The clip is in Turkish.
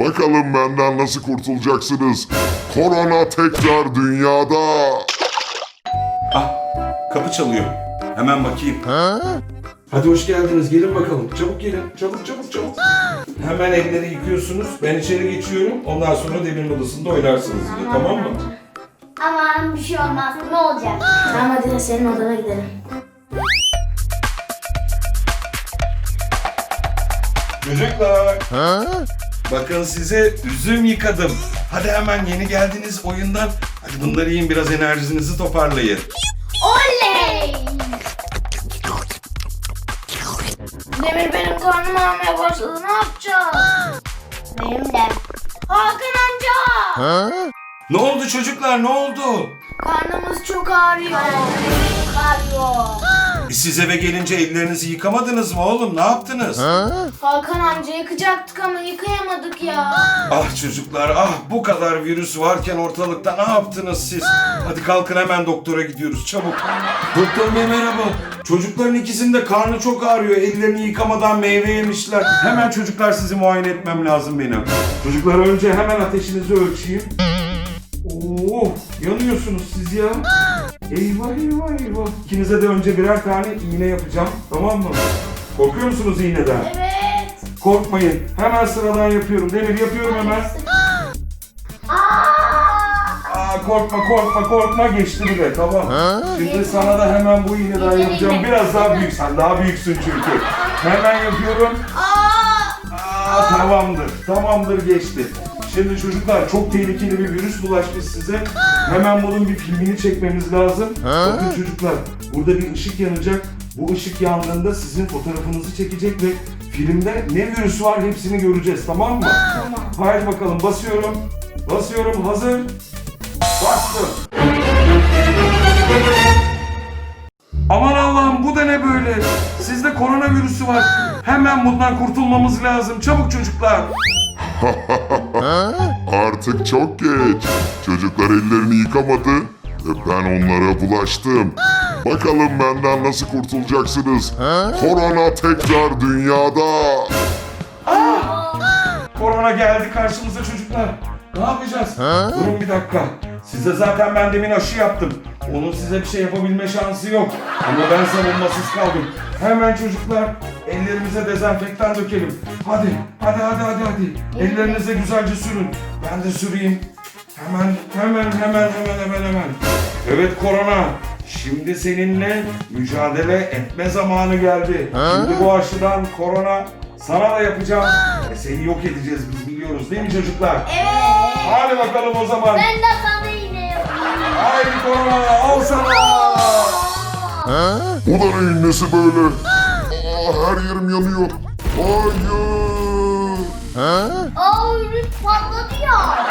Bakalım benden nasıl kurtulacaksınız? Korona tekrar dünyada. Ah, kapı çalıyor. Hemen bakayım. Hadi hoş geldiniz. Gelin bakalım. Çabuk gelin. Çabuk çabuk çabuk. Hemen elleri yıkıyorsunuz. Ben içeri geçiyorum. Ondan sonra Demir'in odasında oynarsınız yine. Tamam mı? Aman bir şey olmaz. Ne olacak? Tamam hadi de senin odana gidelim. Çocuklar. Bakın size üzüm yıkadım. Hadi hemen yeni geldiniz oyundan. Hadi bunları yiyin biraz enerjinizi toparlayın. Oley! Demir benim karnım ağrımaya başladı. Ne yapacağız? Benim de. Hakan amca! Ne oldu çocuklar ne oldu? Karnımız çok ağrıyor. Bağırıyor. Siz eve gelince ellerinizi yıkamadınız mı oğlum? Ne yaptınız? Hakan amca yıkacaktık ama yıkayamadık ya. Ah çocuklar ah bu kadar virüs varken ortalıkta ne yaptınız siz? Hadi kalkın hemen doktora gidiyoruz çabuk. Doktor bey merhaba. Çocukların ikisinin de karnı çok ağrıyor. Ellerini yıkamadan meyve yemişler. Hemen çocuklar sizi muayene etmem lazım benim. Çocuklar önce hemen ateşinizi ölçeyim. Oo, yanıyorsunuz siz ya. Eyvah eyvah eyvah. İkinize de önce birer tane iğne yapacağım. Tamam mı? Korkuyor musunuz iğneden? Evet. Korkmayın. Hemen sıradan yapıyorum. Demir yapıyorum hemen. Aa, korkma korkma korkma geçti bile tamam. Şimdi sana da hemen bu iğneden İğne, yapacağım. Biraz daha büyük sen daha büyüksün çünkü. Hemen yapıyorum. Aa, tamamdır. Tamamdır geçti. Şimdi çocuklar çok tehlikeli bir virüs bulaşmış size. Hemen bunun bir filmini çekmemiz lazım. Bakın çocuklar burada bir ışık yanacak. Bu ışık yandığında sizin fotoğrafınızı çekecek ve filmde ne virüs var hepsini göreceğiz tamam mı? Tamam. Haydi bakalım basıyorum. Basıyorum hazır. Bastım. Aman Allah'ım bu da ne böyle? Sizde koronavirüsü var. Hemen bundan kurtulmamız lazım. Çabuk çocuklar. Artık çok geç. Çocuklar ellerini yıkamadı ve ben onlara bulaştım. Bakalım benden nasıl kurtulacaksınız? Korona tekrar dünyada. Korona geldi karşımıza çocuklar. Ne yapacağız? Durun bir dakika. Size zaten ben demin aşı yaptım. Onun size bir şey yapabilme şansı yok. Ama ben savunmasız kaldım. Hemen çocuklar ellerimize dezenfektan dökelim. Hadi, hadi, hadi, hadi, hadi. Ellerinize güzelce sürün. Ben de süreyim. Hemen, hemen, hemen, hemen, hemen, hemen. Evet korona. Şimdi seninle mücadele etme zamanı geldi. Şimdi bu aşıdan korona sana da yapacağım. Ve seni yok edeceğiz biz biliyoruz değil mi çocuklar? Evet. Hadi bakalım o zaman. Ben de sana iğne yapayım. Haydi korona al sana. Bu da neyin nesi böyle? Aa, her yerim yanıyor. Hayır. Aa ürün patladı ya.